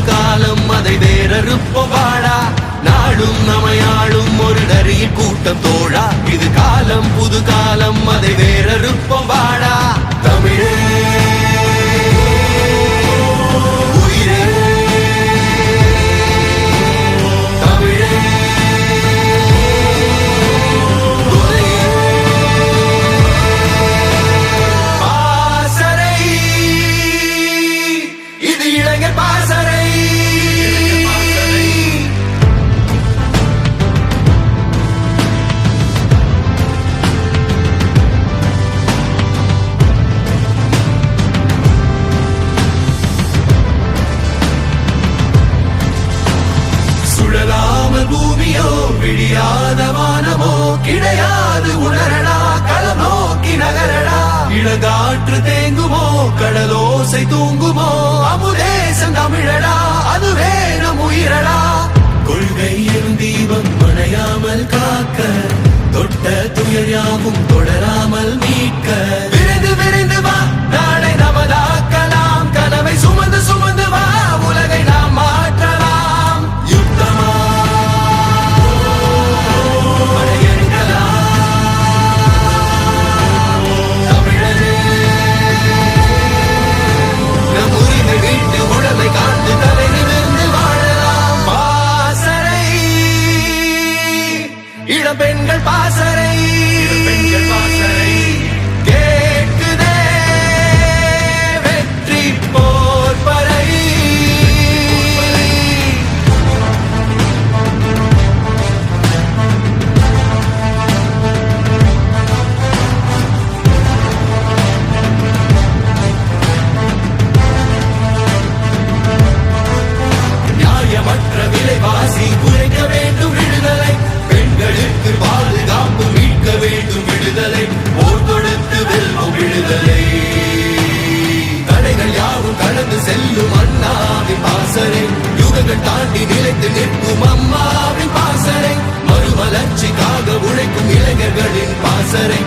ஒரு காலம் அதை வேறறுப்பவாடா நாடும் நமையாளும் ஒரு நரியில் கூட்டம் தோழா இது காலம் புது காலம் அதை வேறறுப்பவாடா விடியோ விடியாத வானமோ கிடையாது உணரடா களம் நோக்கி நகரடா இளகாற்று தேங்குமோ கடலோசை தூங்குமோ அமுதேசம் தமிழடா அதுவே நம் உயிரடா கொள்கையில் தீபம் மனையாமல் காக்க தொட்ட துயர் யாவும் பெண்கள் பாசறை மலர்களின் பாசறை